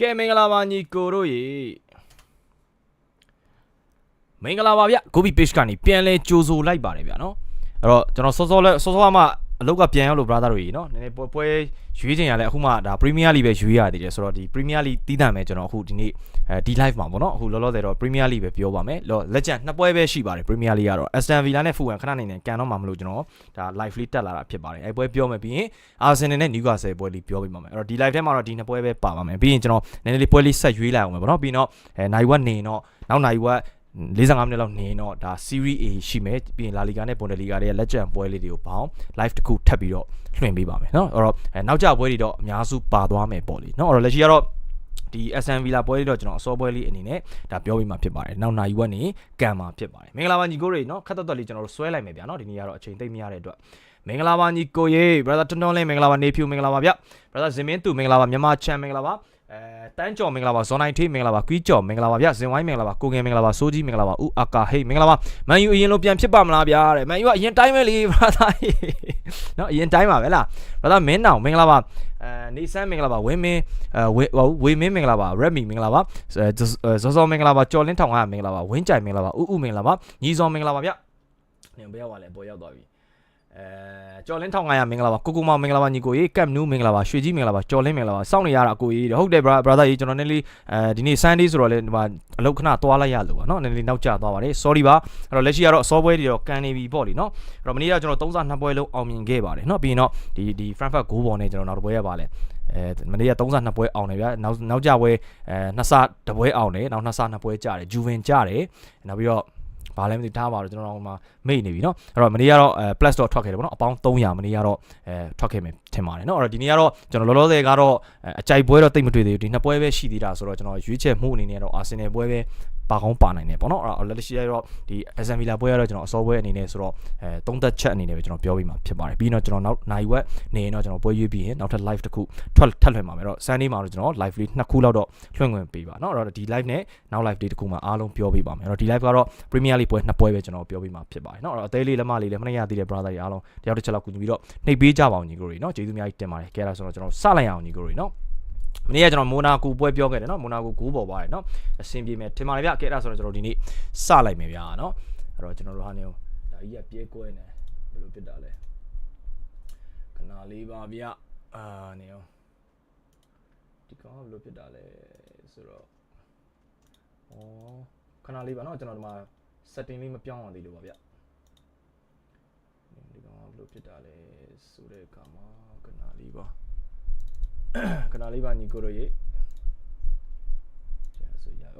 ကဲမင်္ဂလာပါညီကိုတို့ရေမင်္ဂလာပါဗျကိုဘီ page ကနေပြန်လဲကြိုဆိုလိုက်ပါတယ်ဗျနော်အဲ့တော့ကျွန်တော်စောစောလဲစောစောမှ အလောက်ကပြန်ရောက်လို့ brother တို့ရေနော်နည်းနည်းပွဲပွဲရွေးချင်ရလဲအခုမှဒါ Premier League ပဲရွေးရသေးတယ်ဆိုတော့ဒီ Premier League တီးတန့်မယ်ကျွန်တော်အခုဒီနေ့အဲဒီ live မှာပေါ့နော်အခုလောလောဆယ်တော့ Premier League ပဲပြောပါမယ်လောလက်ကျန်နှစ်ပွဲပဲရှိပါတယ် Premier League ကတော့ Aston Villa နဲ့ Fulham ခဏနေနေကန်တော့မှမလို့ကျွန်တော်ဒါ live လေးတက်လာတာဖြစ်ပါတယ်အဲပွဲပြောမယ်ပြီးရင် Arsenal နဲ့ Newcastle ပွဲလေးပြောပြပါမယ်အဲ့တော့ဒီ live ထဲမှာတော့ဒီနှစ်ပွဲပဲပါပါမယ်ပြီးရင်ကျွန်တော်နည်းနည်းလေးပွဲလေးဆက်ရွေးလိုက်အောင်မယ်ပေါ့နော်ပြီးတော့အဲနိုင်ဝက်နေတော့နောက်နိုင်ဝက် 45မိနစ်လောက်နေတော့ဒါ Serie A ရှိမယ်ပြီးရင် La Liga နဲ့ Bundesliga တွေရဲ့လက်ကျန်ပွဲလေးတွေကိုပေါင်း live တစ်ခုထပ်ပြီးတော့လွှင့်ပေးပါမယ်เนาะအဲ့တော့အဲနောက်ကျပွဲတွေတော့အများစုပါသွားမယ်ပေါ့လေเนาะအဲ့တော့လက်ရှိကတော့ဒီ SN Villa ပွဲလေးတော့ကျွန်တော်အစောပွဲလေးအနေနဲ့ဒါပြောပြမှာဖြစ်ပါတယ်။နောက်နိုင်ဝက်နေကံမှာဖြစ်ပါတယ်။မင်္ဂလာပါညီကိုတွေเนาะခက်သက်သက်လေးကျွန်တော်တို့ဆွဲလိုက်မယ်ဗျာเนาะဒီနေ့ကတော့အချိန်သိမ့်မရတဲ့အတွက်မင်္ဂလာပါညီကိုရေ brother တွန်းတွန်းလေးမင်္ဂလာပါနေဖြူမင်္ဂလာပါဗျ brother ဇင်မင်းသူမင်္ဂလာပါမြန်မာချန်မင်္ဂလာပါ အဲတန်းကျော်မင်္ဂလာပါဇွန်နိုင်ထေးမင်္ဂလာပါကွီးကျော်မင်္ဂလာပါဗျဇင်ဝိုင်းမင်္ဂလာပါကိုငယ်မင်္ဂလာပါစိုးကြီးမင်္ဂလာပါဥအာကာဟေးမင်္ဂလာပါမန်ယူအရင်လိုပြန်ဖြစ်ပါမလားဗျာတဲ့မန်ယူကအရင်တိုင်းပဲလေဘရာသာနော်အရင်တိုင်းပါပဲလားဘရာသာမင်းနောင်မင်္ဂလာပါအဲနေဆန်းမင်္ဂလာပါဝင်းမင်းအဲဝေမင်းမင်္ဂလာပါရက်မီမင်္ဂလာပါဇော်ဇော်မင်္ဂလာပါကျော်လင်းထောင်ကမင်္ဂလာပါဝင်းကြိုင်မင်္ဂလာပါဥဥမင်္ဂလာပါညီစော်မင်္ဂလာပါဗျနင်ဘယ်ရောက်ပါလဲပေါ်ရောက်သွားပြီ အဲကျော်လင်းထောင်900မင်္ဂလာပါကိုကိုမောင်မင်္ဂလာပါညီကိုကြီးကပ်နူးမင်္ဂလာပါရွှေကြီးမင်္ဂလာပါကျော်လင်းမင်္ဂလာပါစောင့်နေရတာကိုကြီးဟုတ်တယ် brother brother ကြီးကျွန်တော်နည်းလေးအဲဒီနေ့ Sunday ဆိုတော့လေဒီမှာအလုပ်ခဏသွားလိုက်ရလို့ပါเนาะနည်းလေးနောက်ကျသွားပါတယ် sorry ပါအဲ့တော့လက်ရှိကတော့ software တွေတော့ကန်နေပြီပေါ့လीเนาะအဲ့တော့မနေ့ကကျွန်တော်32ပွဲလုံးအောင်မြင်ခဲ့ပါတယ်เนาะပြီးရင်တော့ဒီဒီ Frankfurt 9ပေါ်နဲ့ကျွန်တော်နောက်တစ်ပွဲရပါလဲအဲမနေ့က32ပွဲအောင်တယ်ဗျာနောက်နောက်ကြပွဲအဲနှစ်ဆတစ်ပွဲအောင်တယ်နောက်နှစ်ဆနှစ်ပွဲကြတယ်ဂျူဗင်ကြတယ်နောက်ပြီးတော့ ဘာလဲမသိထားပါတော့ကျွန်တော်တို့မှမိတ်နေပြီเนาะအဲ့တော့မနေ့ကတော့အဲ plus တော့ထွက်ခဲ့တယ်ပေါ့နော်အပေါင်း300မနေ့ကတော့အဲထွက်ခဲ့မယ်ထင်ပါတယ်เนาะအဲ့တော့ဒီနေ့ကတော့ကျွန်တော်လောလောဆယ်ကတော့အကြိုက်ပွဲတော့တိတ်မတွေ့သေးဘူးဒီနှစ်ပွဲပဲရှိသေးတာဆိုတော့ကျွန်တော်ရွေးချက်မှုအနေနဲ့တော့အာဆင်နယ်ပွဲပဲ ပါကောင်းပါနိုင်တယ်ပေါ့နော်အဲ့တော့လက်ရှိရတော့ဒီ SM Villa ပွဲရတော့ကျွန်တော်အစောပွဲအနေနဲ့ဆိုတော့အဲသုံးသက်ချက်အနေနဲ့ပဲကျွန်တော်ပြောပြီးမှဖြစ်ပါတယ်ပြီးတော့ကျွန်တော်နောက်နိုင်ဝက်နေရင်တော့ကျွန်တော်ပွဲရွေးပြီးရင်နောက်ထပ် live တစ်ခုထွက်ထပ်လွှင့်ပါမယ်အဲ့တော့ Sunday မှာတော့ကျွန်တော် live လေးနှစ်ခုလောက်တော့လွှင့်ခွင့်ပေးပါနော်အဲ့တော့ဒီ live နဲ့နောက် live လေးတစ်ခုမှအားလုံးပြောပေးပါမယ်အဲ့တော့ဒီ live ကတော့ Premier League ပွဲနှစ်ပွဲပဲကျွန်တော်ပြောပေးမှဖြစ်ပါတယ်နော်အဲ့တော့အသေးလေးလက်မလေးလည်းမနေ့ရသေးတဲ့ brother တွေအားလုံးတယောက်တစ်ချက်လောက်ကူညီပြီးတော့နှိပ်ပေးကြပါအောင်ညီကိုတွေနော်ကျေးဇူးအများကြီးတင်ပါတယ်ကဲဒါဆိုတော့ကျွန်တော်စလိုက်အောင်ညီကိုတွေနော် မနေ့ကကျွန်တော်မိုနာကိုပွဲပြောခဲ့တယ်နော်မိုနာကိုဂိုးပေါ်ပါတယ်နော်အဆင်ပြေမယ်ထင်ပါတယ်ဗျကဲအဲ့ဒါဆိုတော့ကျွန်တော်ဒီနေ့စလိုက်မယ်ဗျာနော်အဲ့တော့ကျွန်တော်တို့ဟာနေဒါကြီးကပြဲကွဲနေဘယ်လိုဖြစ်တာလဲခဏလေးပါဗျအာနေအောင်ဒီကောင်ကဘယ်လိုဖြစ်တာလဲဆိုတော့ဩခဏလေးပါနော်ကျွန်တော်ဒီမှာ setting လေးမပြောင်းအောင်သေးလို့ပါဗျဒီကောင်ကဘယ်လိုဖြစ်တာလဲဆိုတဲ့အခါမှာခဏလေးပါ ခဏလေးပါညီကိုတို့ရေ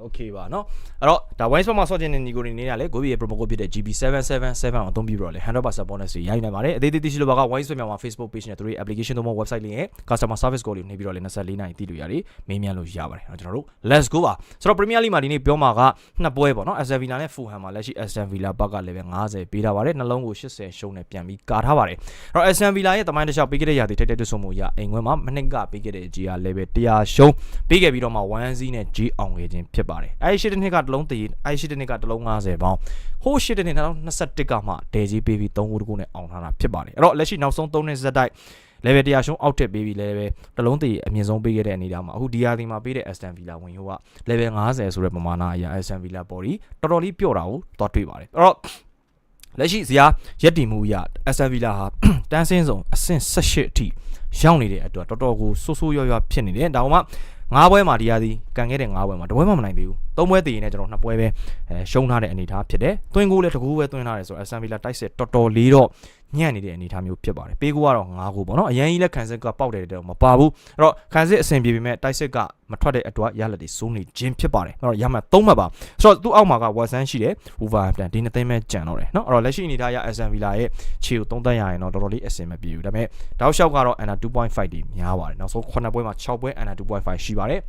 ကြာဆိုရโอเคပါเนาะအဲ့တော့ဒါ wine spot မှာဆော့ခြင်းနေညီကိုတွေနေရလေကိုဘီရဲ့ promo code ဖြစ်တဲ့ GB777 ကိုအသုံးပြုပြီးတော့လေ100% bonus တွေရိုက်နိုင်ပါတယ်အသေးသေးသိရှိလို့ပါက wine spot မြန်မာ Facebook page နဲ့သူတို့ရဲ့ application တို့မှ website လေးရဲ့ customer service call လေးနေပြီးတော့လေ24နိုင်သိလို့ရတယ်မေးမြန်းလို့ရပါတယ်အဲ့တော့ကျွန်တော်တို့ let's go ပါဆိုတော့ Premier League မှာဒီနေ့ပြောမှာကနှစ်ပွဲပေါ့เนาะ Aston Villa နဲ့ Fulham မှာလက်ရှိ Aston Villa ဘက်ကလည်းပဲ90ပေးထားပါတယ်နှလုံးကို80ရှုံးနဲ့ပြန်ပြီးကာထားပါတယ်အဲ့တော့ Aston Villa ရဲ့တမိုင်းတစ်လျှောက်ပေးခဲ့တဲ့ရာသီထိတ်တဲ့တွတ်ဆုံမှုရအိမ်ခွဲမှာမနစ်ကပေးခဲ့တဲ့ G ကလည်းပဲ100ရှုံးပေးခဲ့ပြီးတော့မှ1 Z နဲ့ G အောင်ခဲ့ခြင်းဖြစ်ပါ ါတယ်အဲ့ဒီရှစ်တစ်နှစ်ကတလုံးတည်အဲ့ဒီရှစ်တစ်နှစ်ကတလုံး90ပေါင်းဟိုးရှစ်တစ်နှစ်2021ကမှဒဲကြီးပေးပြီး3ခုတခုနဲ့အောင်ထားတာဖြစ်ပါတယ်အဲ့တော့လက်ရှိနောက်ဆုံး3နှစ်ဇက်တိုက် level 100ရှုံးအောက်တက်ပေးပြီး level တလုံးတည်အမြင့်ဆုံးပေးခဲ့တဲ့အနေအထားမှာအခုဒီယာဒီမှာပေးတဲ့ Aston Villa ဝင်ဟိုက level 50ဆိုတဲ့ပမာဏအရာ Aston Villa body တော်တော်လေးပြော့တာကိုသွားတွေ့ပါတယ်အဲ့တော့လက်ရှိဇာရက်တီမှုအရ Aston Villa ဟာတန်းစင်းဆုံးအဆင့်18အထိရောက်နေတဲ့အတွက်တော်တော်ကိုဆိုးဆိုးရွားရွားဖြစ်နေတယ်ဒါမှမ ငါးပွဲမှာဒီယာဒီကန်ခဲ့တဲ့ငါးပွဲမှာတပွဲမှမနိုင်သေးဘူးသုံးပွဲတည်ရင်လည်းကျွန်တော်နှစ်ပွဲပဲအဲရှုံးထားတဲ့အနေအထားဖြစ်တယ်တွင်းကိုလည်းတကူပဲတွင်းထားတယ်ဆိုတော့ Aston Villa တိုက်စစ်တော်တော်လေးတော့ ညံ့နေတဲ့အနေအထားမျိုးဖြစ်ပါတယ်ပေးကူကတော့9ခုပေါ့နော်အရင်ကြီးလက်ခံစစ်ကပေါက်တယ်တော့မပါဘူးအဲ့တော့ခံစစ်အဆင်ပြေပေမဲ့တိုက်စစ်ကမထွက်တဲ့အတွက်ရလက်တွေစိုးနေခြင်းဖြစ်ပါတယ်အဲ့တော့ရမှတ်3မှတ်ပါဆိုတော့သူ့အောက်မှာက Watson ရှိတယ် Wolverhampton ဒီနှစ်သိမ်းမဲ့ကြံတော့တယ်နော်အဲ့တော့လက်ရှိအနေထားရ Aston Villa ရဲ့ခြေကိုသုံးသက်ရရင်တော့တော်တော်လေးအဆင်မပြေဘူးဒါပေမဲ့တောက်လျှောက်ကတော့ under 2.5ဒီများပါတယ်နောက်ဆုံး9ပွဲမှာ6ပွဲ under 2.5ရှိပါတယ်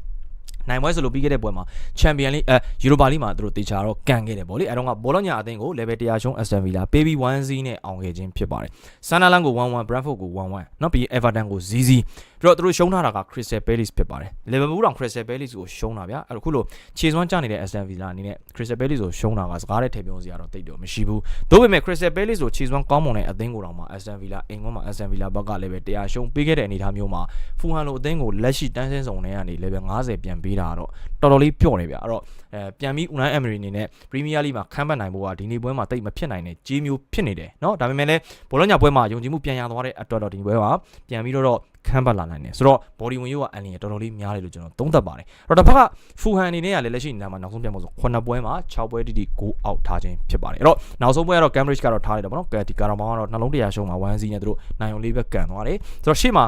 နိုင်ပွဲဆိုလို့ပြီးခဲ့တဲ့ပွဲမှာချန်ပီယံလိအဲယူရိုပါလိမှာသူတို့တေချာတော့ကန်ခဲ့တယ်ပေါ့လေအဲတော့ကဘောလုံးညာအသင်းကို level 100ရှုံး Aston Villa ပေးပြီး1-0နဲ့အောင်ခဲ့ခြင်းဖြစ်ပါတယ်။ Sunderland ကို 1-1 Brentford ကို1-1နောက်ပြီး Everton ကို0-0ပြီးတော့သူတို့ရှုံးထားတာက Crystal Palace ဖြစ်ပါတယ်။ Liverpool တောင် Crystal Palace ကိုရှုံးတာဗျာ။အဲတော့ခုလိုခြေစွမ်းကျနေတဲ့ Aston Villa အနေနဲ့ Crystal Palace ကိုရှုံးတာကစကားတဲ့ထည့်ပြောစရာတော့တိတ်တော့မရှိဘူး။ဒါပေမဲ့ Crystal Palace ကိုခြေစွမ်းကောင်းမွန်တဲ့အသင်းကိုတောင်မှ Aston Villa အင်္ဂွန်မှာ Aston Villa ဘက်က level 100ရှုံးပေးခဲ့တဲ့အနေအထားမျိုးမှာ Fulham လိုအသင်းကိုလက်ရှိတန်းဆင်းဆောင်နေရနေ level 50ပြနပြန်ပေးတာကတော့တော်တော်လေးပြော့နေဗျအဲ့တော့အဲပြန်ပြီး Unai Emery အနေနဲ့ Premier League မှာခမ်းပတ်နိုင်ဖို့ကဒီနေ့ပွဲမှာတိတ်မဖြစ်နိုင်တဲ့ကြီးမျိုးဖြစ်နေတယ်เนาะဒါပေမဲ့လည်းဘောလုံးညာပွဲမှာယုံကြည်မှုပြန်ရသွားတဲ့အတွက်တော့ဒီပွဲမှာပြန်ပြီးတော့ခမ်းပတ်လာနိုင်တယ်ဆိုတော့ body ဝင်ရုပ်ကအန်လီတော်တော်လေးများတယ်လို့ကျွန်တော်သုံးသပ်ပါတယ်အဲ့တော့တစ်ဖက်ကဖူဟန်အနေနဲ့ကလည်းလက်ရှိနေမှာနောက်ဆုံးပြန်ဖို့ဆို9ပွဲမှာ6ပွဲတိတိ9အောက်ထားခြင်းဖြစ်ပါတယ်အဲ့တော့နောက်ဆုံးပွဲကတော့ Cambridge ကတော့ထားလိုက်တယ်ပေါ့နော်ကဲဒီကာရာမောင်းကတော့နှလုံးတရားရှုံးမှာ1-0နဲ့သူတို့နိုင်ုံလေးပဲကန်သွားတယ်ဆိုတော့ရှေ့မှာ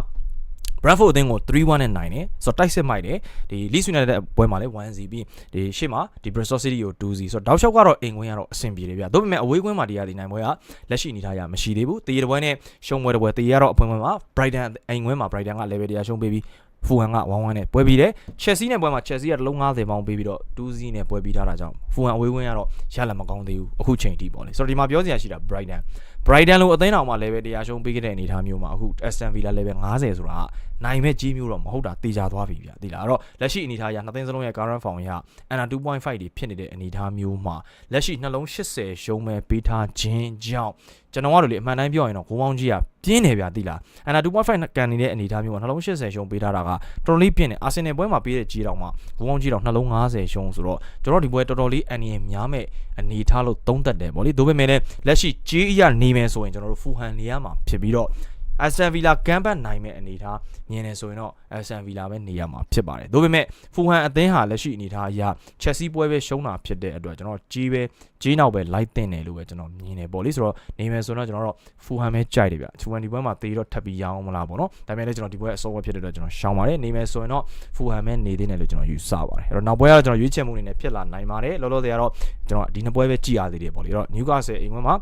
Bradford အသင်းကို3-1နဲ့နိုင်တယ်ဆိုတော့တိုက်စစ်မိုက်တယ်ဒီ Leeds United တဲ့ပွဲမှာလည်း 1-0 ပြီးဒီရှေ့မှာဒီ Bristol City ကို2-0ဆိုတော့တောက်လျှောက်ကတော့အိမ်ကွင်းကတော့အဆင်ပြေတယ်ဗျာဒါပေမဲ့အဝေးကွင်းမှာဒီရဒီနိုင်ပွဲကလက်ရှိအနေထားရမရှိသေးဘူးတည်ရတဲ့ပွဲနဲ့ရှုံးပွဲတဲ့ပွဲတည်ရတော့အပွင့်ပွဲမှာ Brighton အိမ်ကွင်းမှာ Brighton က level တရားရှုံးပေးပြီးဖူဟန်က1-1နဲ့ပွဲပြီးတယ်ချက်စီနဲ့ပွဲမှာချက်စီကတလုံး90ပေါင်းပေးပြီးတော့2-0နဲ့ပွဲပြီးထားတာကြောင့်ဖူဟန်အဝေးကွင်းကတော့ရလက်မကောင်းသေးဘူးအခုချိန်ထိပေါ့လေဆိုတော့ဒီမှာပြောစရာရှိတာ Brighton Brighton လို့အသိန်းတော်မှာ level တရားရှုံးပေးခဲ့တဲ့အနေအထားမျိုးမှာအခု Aston Villa level 50ဆိုတာကနိုင်မဲ့ကြီးမျိုးတော့မဟုတ်တာတေချာသွားပြီဗျာတိလားအဲ့တော့လက်ရှိအနေအထားအရနှစ်သိန်းစလုံးရဲ့ current form ရ under 2.5တွေဖြစ်နေတဲ့အနေအထားမျိုးမှာလက်ရှိနှလုံး80ရှုံးမဲ့ပေးထားခြင်းကြောင့် ကျွန်တော်ကတော့လေအမှန်တိုင်းပြောရင်တော့ဂိုးပေါင်းကြီးကပြင်းနေဗျာတိလား under 2.5ကန်နေတဲ့အနေအထားမျိုးမှာနှလုံး80ရှုံးပေးထားတာကတော်တော်လေးပြင်းနေအာဆင်နယ်ပွဲမှာပေးတဲ့ကြီးတောင်မှဂိုးပေါင်းကြီးတောင်နှလုံး90ရှုံးဆိုတော့ကျွန်တော်ဒီပွဲတော်တော်လေးအန်ရများမဲ့အနေအထားလို့သုံးသပ်တယ်ဗောလေဒါပေမဲ့လည်းလက်ရှိကြီးအရနေမယ်ဆိုရင်ကျွန်တော်တို့ဖူဟန်နေရမှာဖြစ်ပြီးတော့ Aston Villa ကမ်းပတ်နိုင်မဲ့အနေထားမြင်နေဆိုရင်တော့ Aston Villa ပဲနေရမှာဖြစ်ပါတယ်။ဒါပေမဲ့ဖူဟန်အသင်းဟာလက်ရှိအနေထားအရ Chelsea ပွဲပဲရှုံးတာဖြစ်တဲ့အတွက်ကျွန်တော်ကြီးပဲကြီးနောက်ပဲလိုက်တင်တယ်လို့ပဲကျွန်တော်မြင်နေပေါ့လေဆိုတော့နေမယ်ဆိုတော့ကျွန်တော်တို့ဖူဟန်ပဲကြိုက်တယ်ဗျ။ဖူဟန်ဒီပွဲမှာတေးတော့ထပ်ပြီးရအောင်မလားပေါ့နော်။ဒါပေမဲ့လည်းကျွန်တော်ဒီပွဲအစောပွဲဖြစ်တဲ့အတွက်ကျွန်တော်ရှောင်ပါတယ်။နေမယ်ဆိုရင်တော့ဖူဟန်ပဲနေသေးတယ်လို့ကျွန်တော်ယူဆပါတယ်။အဲ့တော့နောက်ပွဲကတော့ကျွန်တော်ရွေးချယ်မှုအနေနဲ့ဖြစ်လာနိုင်ပါတယ်။လောလောဆယ်ကတော့ကျွန်တော်ဒီနှစ်ပွဲပဲကြည်ရသေးတယ်ပေါ့လေ။အဲ့တော့ Newcastle အိမ်ဝင်မှာ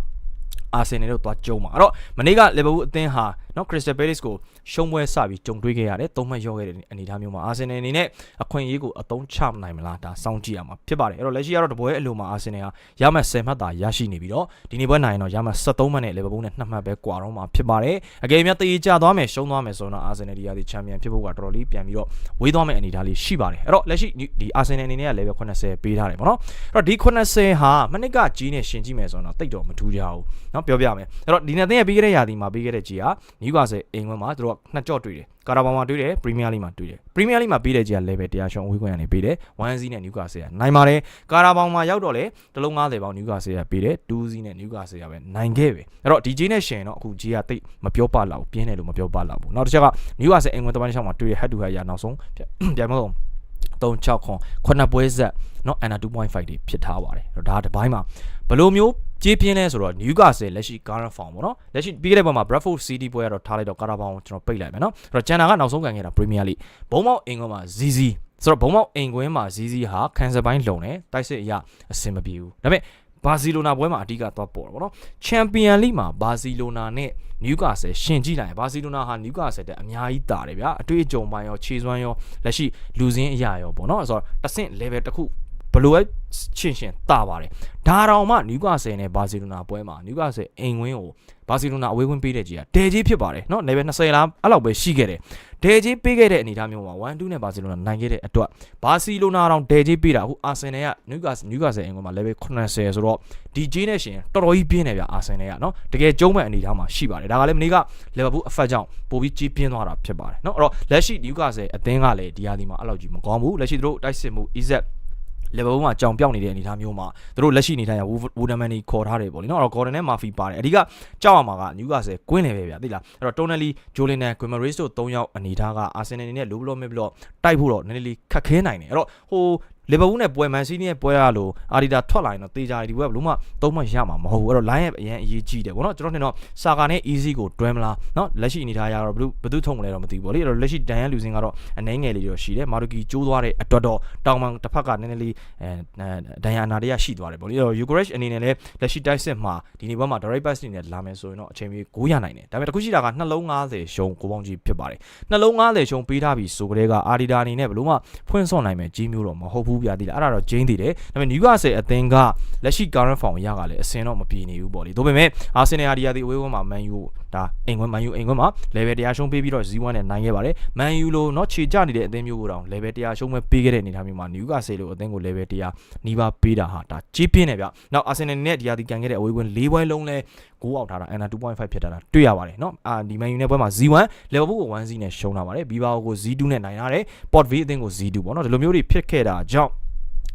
အာဆင်နယ်တို့သွားကြုံပါအဲ့တော့မနေ့ကလီဗာပူးအသင်းဟာ နော်ခရစ္စတယ်ပဲလစ်ကိုရှုံးပွဲစပြီးကြုံတွေ့ခဲ့ရတယ်သုံးမှတ်ရော့ခဲ့တဲ့အနေအထားမျိုးမှာအာဆင်နယ်အနေနဲ့အခွင့်အရေးကိုအသုံးချနိုင်မလားဒါစောင့်ကြည့်ရမှာဖြစ်ပါတယ်အဲ့တော့လက်ရှိကတော့တပွဲအလိုမှာအာဆင်နယ်ဟာရမှတ်10မှတ်သာရရှိနေပြီးတော့ဒီနေ့ပွဲနိုင်တော့ရမှတ်73မှတ်နဲ့လီဗာပူးနဲ့2မှတ်ပဲကွာတော့မှာဖြစ်ပါတယ်အကယ်၍တေးကြသွားမယ်ရှုံးသွားမယ်ဆိုတော့အာဆင်နယ်ဒီယာဒီချန်ပီယံဖြစ်ဖို့ကတော်တော်လေးပြန်ပြီးတော့ဝေးသွားမယ့်အနေအထားလေးရှိပါတယ်အဲ့တော့လက်ရှိဒီအာဆင်နယ်အနေနဲ့က level 80ပေးထားတယ်ပေါ့နော်အဲ့တော့ဒီ80ဟာမနစ်ကကြီးနဲ့ရှင်ကြည့်မယ်ဆိုတော့တိတ်တော့မထူးကြဘူးเนาะပြောပြမယ်အဲ့တော့ဒီနေ့သင်းရပြီးခဲ့တဲ့ယာဒီမှာပြီးခဲ့တဲ့ကြီးက နယူကာဆယ်အိမ်ခွန်းမှာသူတို့ကနှစ်ကြော့တွေ့တယ်ကာရာဘာမှာတွေ့တယ်ပရီးမီးယားလိမှာတွေ့တယ်ပရီးမီးယားလိမှာပြီးတဲ့ကြီးက level တရားရှုံးဝေးခွင့်ရနေပြီးတယ်1 Z နဲ့နယူကာဆယ်ကနိုင်ပါတယ်ကာရာဘာမှာရောက်တော့လေတလုံး90ပေါင်နယူကာဆယ်ကပြီးတယ်2 Z နဲ့နယူကာဆယ်ကပဲနိုင်ခဲ့ပဲအဲ့တော့ဒီကြီးနဲ့ရှင်တော့အခုကြီးကတိတ်မပြောပလောက်ပြင်းတယ်လို့မပြောပလောက်ဘူးနောက်တစ်ချက်ကနယူကာဆယ်အိမ်ခွန်းတပန်းတစ်ချောင်းမှာတွေ့ရ head to head ရနောက်ဆုံးပြန်မလို့3-6ခွန်9ပွဲဆက်เนาะ under 2.5တွေဖြစ်ထားပါတယ်အဲ့တော့ဒါတစ်ပိုင်းမှာဘယ်လိုမျိုး ကြေးပြင်းလဲဆိုတော့ Newcastle လက်ရှိ current form ပေါ့နော်လက်ရှိပြီးခဲ့တဲ့ဘက်မှာ Bradford City ပွဲကတော့ထားလိုက်တော့ Carabao ကျွန်တော်ပိတ်လိုက်မယ်နော်အဲ့တော့ကျန်တာကနောက်ဆုံးကန်ခဲ့တာ Premier League ဘုံမောက်အင်ကွန်းမှာ ZZ ဆိုတော့ဘုံမောက်အင်ကွင်းမှာ ZZ ဟာကန်ဆယ်ပိုင်းလုံတယ်တိုက်စစ်အရာအဆင်မပြေဘူးဒါပေမဲ့ဘာစီလိုနာပွဲမှာအဓိကသွားပေါ်တယ်ဗောနော်ချန်ပီယံလိမှာဘာစီလိုနာနဲ့နယူကာဆယ်ရှင်ကြည့်လိုက်ရင်ဘာစီလိုနာဟာနယူကာဆယ်တက်အများကြီးတာတယ်ဗျာအတွေ့အကြုံပိုင်းရောခြေစွမ်းရောလက်ရှိလူစင်းအရာရောဗောနော်ဆိုတော့တဆင့် level တစ်ခု ဘလို့ပဲချင်းရှင်တာပါတယ်ဒါတောင်မှနယူကာဆယ်နဲ့ဘာစီလိုနာပွဲမှာနယူကာဆယ်အိမ်ဝင်းကိုဘာစီလိုနာအဝေးဝင်းပေးတဲ့ကြီးကဒဲကြီးဖြစ်ပါတယ်เนาะ level 20လားအဲ့လောက်ပဲရှိခဲ့တယ်ဒဲကြီးပေးခဲ့တဲ့အနေအထားမျိုးမှာ1 2နဲ့ဘာစီလိုနာနိုင်ခဲ့တဲ့အတွက်ဘာစီလိုနာတောင်ဒဲကြီးပေးတာအခုအာဆင်နယ်ကနယူကာနယူကာဆယ်အိမ်ဝင်းမှာ level 80ဆိုတော့ဒီဂျင်းနဲ့ရှင်တော်တော်ကြီးပြင်းနေဗျအာဆင်နယ်ကเนาะတကယ်ကျုံးမဲ့အနေအထားမှာရှိပါတယ်ဒါကလည်းမနေ့က Liverpool effect ကြောင့်ပိုပြီးကြီးပြင်းသွားတာဖြစ်ပါတယ်เนาะအဲ့တော့လက်ရှိနယူကာဆယ်အသင်းကလည်းဒီဟာဒီမှာအဲ့လောက်ကြီးမကောင်းဘူးလက်ရှိသူတို့တိုက်စစ်မှု EZ လေဘယ်ဘုံမှာကြောင်ပြောက်နေတဲ့အနေအထားမျိုးမှာသူတို့လက်ရှိအနေထားရဝူဒမန်နီခေါ်ထားတယ်ပေါ့လေနော်အဲ့တော့ဂေါ်ဒန်နဲ့မာဖီပါတယ်အဓိကကြောက်ရမှာကနယူကာဆယ်ကွင်းလေပဲဗျာသိလားအဲ့တော့တိုနယ်လီဂျိုလင်နဲ့ဂွင်မရေးစ်တို့၃ယောက်အနေထားကအာဆင်နယ်အနေနဲ့လိုဘလော့မစ်ဘလော့တိုက်ဖို့တော့နည်းနည်းလေးခက်ခဲနိုင်တယ်အဲ့တော့ဟို လီဗာပူးနဲ့ပွဲမန်စီးတီးနဲ့ပွဲရလို့အာဒီတာထွက်လာရင်တော့တေချာဒီဘက်ကဘလို့မှသုံးမရမှာမဟုတ်ဘူးအဲ့တော့ line up အရင်အရေးကြီးတယ်ဗောနော်ကျွန်တော်ထင်တော့စာကာနဲ့ easy ကိုတွဲမလားနော်လက်ရှိအနေထားရတော့ဘလို့ဘသူထုံမလဲတော့မသိဘူးဗောလေအဲ့တော့လက်ရှိဒန်ရန်လူစင်ကတော့အနှဲငယ်လေးတော့ရှိတယ်မာရူကီကျိုးသွားတဲ့အတွက်တော့တောင်ပန်တစ်ဖက်ကနည်းနည်းလေးအဲဒန်ရန်အနာတွေကရှိသွားတယ်ဗောလေအဲ့တော့ Ukraine အနေနဲ့လည်းလက်ရှိတိုက်စစ်မှာဒီနေ့ဘက်မှာ direct pass နေနဲ့လာမယ်ဆိုရင်တော့အချိန်ကြီး9ရနိုင်တယ်ဒါပေမဲ့တခုရှိတာကနှလုံး90ရှုံးကိုပေါင်းကြီးဖြစ်ပါတယ်နှလုံး90ရှုံးပေးထားပြီဆိုကြတဲ့ကအာဒီတာအနေနဲ့ဘလို့မှဖွင့်ဆော့နိုင်မယ်ကြီးမျိုးတော့မဟုတ်ဘဗျာဒီလားအဲ့ဒါတော့ဂျင်းတည်တယ်ဒါပေမဲ့နယူကာဆယ်အသင်းကလက်ရှိ current form ရကလည်းအစင်တော့မပြေနေဘူးပေါ့လေဒါပေမဲ့အာဆင်နယ်ဟာဒီယာဒီအဝေးဝန်းမှာမန်ယူ ဒါအိမ်ခွင်း Man U အိမ်ခွင်းမှာ level 100ရှုံးပေးပြီးတော့ Z1 နဲ့နိုင်ခဲ့ပါတယ် Man U လို့เนาะခြေကျနေတဲ့အသင်းမျိုးကိုတောင် level 100ရှုံးမဲ့ပေးခဲ့တဲ့အနေအထားမျိုးမှာ Newcastle လို့အသင်းကို level 100နီးပါးပေးတာဟာဒါကြီးပြင်းတယ်ဗျနောက် Arsenal နဲ့ဒီဟာဒီကန်ခဲ့တဲ့အဝေးကွင်း၄ပွဲလုံးလဲ ဂိုးအောင်ထားတာ under 2.5ဖြစ်တာတာတွေ့ရပါတယ်เนาะအာဒီ Man U နဲ့ပွဲမှာ Z1 Liverpool ကို1-0နဲ့ရှုံးလာပါတယ် Bilbao ကို Z2 နဲ့နိုင်ရတယ် Port V အသင်းကို Z2 ပေါ့เนาะဒီလိုမျိုးတွေဖြစ်ခဲ့တာကြောင့်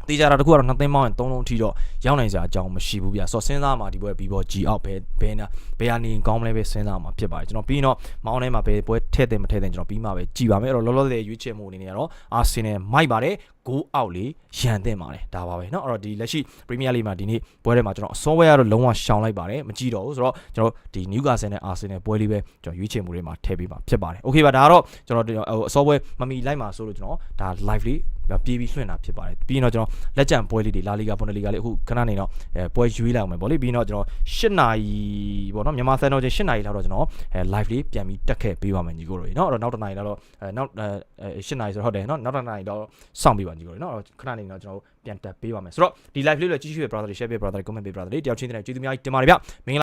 တေးကြတာတခုကတော့နှစ်သိန်းပေါင်းရင်3လုံးထိတော့ရောက်နိုင်စရာအကြောင်းမရှိဘူးဗျဆိုတော့စဉ်းစားမှာဒီပွဲဘီဘော G အောက်ပဲဘယ်နာဘယ်ကနေကောင်းမလဲပဲစဉ်းစားမှာဖြစ်ပါတယ်ကျွန်တော်ပြီးရင်တော့မောင်းထဲမှာဘယ်ပွဲထဲ့တယ်မထဲ့တယ်ကျွန်တော်ပြီးမှပဲကြည်ပါမယ်အဲ့တော့လောလောဆယ်ရွေးချယ်မှုအနေနဲ့ကတော့အာဆင်နယ်မိုက်ပါတယ်ဂိုးအောက်လေးရန်တင်ပါတယ်ဒါပါပဲเนาะအဲ့တော့ဒီလက်ရှိ Premier League မှာဒီနေ့ပွဲထဲမှာကျွန်တော်အစောဝဲကတော့လုံးဝရှောင်လိုက်ပါတယ်မကြည့်တော့ဘူးဆိုတော့ကျွန်တော်ဒီ Newcastle နဲ့ Arsenal ပွဲလေးပဲကျွန်တော်ရွေးချယ်မှုတွေမှာထည့်ပေးမှာဖြစ်ပါတယ်โอเคပါဒါကတော့ကျွန်တော်ဟိုအစောပွဲမမီလိုက်မှာဆိုလို့ကျွန်တော်ဒါ live လေး ပြေးပြီးလွှင့်တာဖြစ်ပါတယ်ပြီးရင်တော့ကျွန်တော်လက်ကျန်ပွဲလေးတွေလာလီဂါဘွန်ဒလီဂါလေးအခုခဏနေတော့အဲပွဲရွေးလိုက်အောင်မယ်ဗောလေပြီးရင်တော့ကျွန်တော်၈နာရီဗောနော်မြန်မာစံတော်ချိန်၈နာရီလောက်တော့ကျွန်တော်အဲ live လေးပြန်ပြီးတက်ခဲ့ပေးပါမယ်ညီကိုတို့ရေနော်အဲ့တော့နောက်တစ်နာရီလောက်တော့အဲနောက်အဲ၈နာရီဆိုတော့ဟုတ်တယ်နော်နောက်တစ်နာရီတော့စောင့်ပေးပါညီကိုတို့နော်အဲ့တော့ခဏနေတော့ကျွန်တော်ပြန်တက်ပေးပါမယ်ဆိုတော့ဒီ live လေးလည်းကြည့်ရှုရ brother တွေ share ပေး brother တွေ comment ပေး brother တွေတယောက်ချင်းတည်းကျေးဇူးများကြီးတင်ပါတယ်ဗျမင်္ဂလာ